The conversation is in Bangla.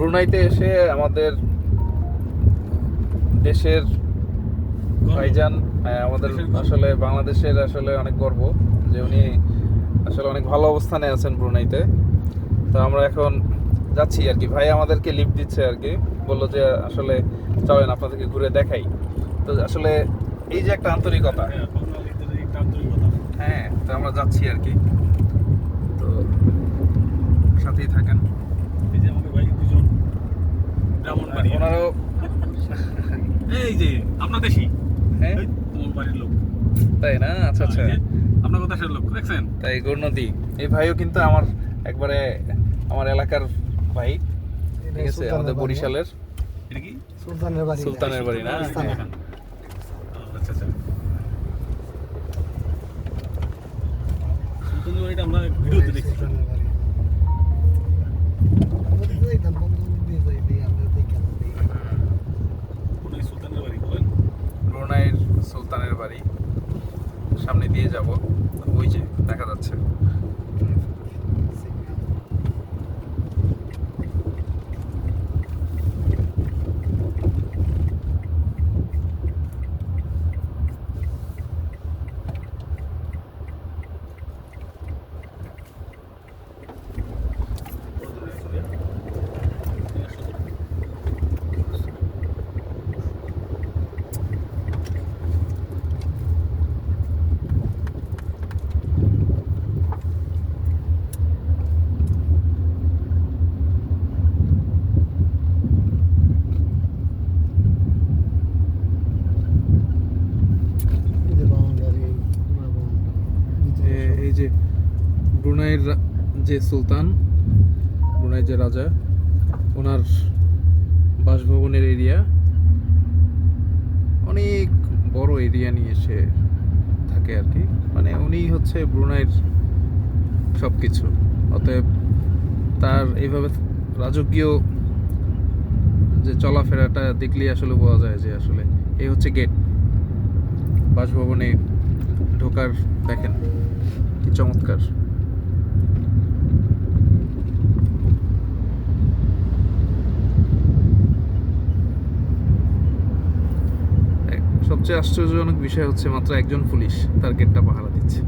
ব্রুনাইতে এসে আমাদের দেশের ভাইজান হ্যাঁ, আমাদের আসলে বাংলাদেশের আসলে অনেক গর্ব যে উনি আসলে অনেক ভালো অবস্থানে আছেন ব্রুনাইতে। তো আমরা এখন যাচ্ছি আর কি। ভাই আমাদেরকে লিফট দিচ্ছে আর কি। বলল যে আসলে চলেন আপনাদেরকে ঘুরে দেখাই। তো আসলে এই যে একটা আন্তরিকতা। হ্যাঁ, একটা আন্তরিকতা। হ্যাঁ তো আমরা যাচ্ছি আর কি তো সাথেই থাকেন এই যে আমাদের ভাই দুজন ব্রাহ্মণবাড়ি। ওনারও এই যে আপনার দেশি? হ্যাঁ। তোমার বাড়ির লোক। তাই না? আচ্ছা আচ্ছা। আপনার দেশের লোক দেখছেন? তাই গৌরনদী। এই ভাইও কিন্তু আমার একবারে আমার এলাকার ভাই ঠিক আছে? আমাদের বরিশালের। এটা কি? সুলতানের বাড়ি। সুলতানের বাড়ি না? হ্যাঁ। আচ্ছা আচ্ছা। সুলতানের বাড়িটা আমরা ভিডিওতে দেখছি সুলতানের বাড়ি আমাদের তো এইখান বন্ধু দিয়ে যাই দিই আমরা দেখি আমরা দেখি কোন এই সুলতানের বাড়ি বলেন ব্রুনাইয়ের সুলতানের বাড়ি সামনে দিয়ে যাব। ওই যে দেখা যাচ্ছে এই যে বাউন্ডারি পুরো বাউন্ডারি এ- এই যে ব্রুনাইয়ের যে সুলতান, ব্রুনাইয়ের যে রাজা, ওনার বাসভবনের এরিয়া অনেক বড় এরিয়া নিয়ে সে থাকে আর কি। মানে উনি হচ্ছে ব্রুনাইয়ের সব কিছু অতএব তার এইভাবে রাজকীয় যে চলাফেরাটা দেখলেই আসলে বোঝা যায় যে আসলে এই হচ্ছে গেট বাসভবনে ঢোকার দেখেন। কি চমৎকার। সবচেয়ে আশ্চর্যজনক বিষয় হচ্ছে মাত্র একজন পুলিশ তার গেটটা পাহারা দিচ্ছে।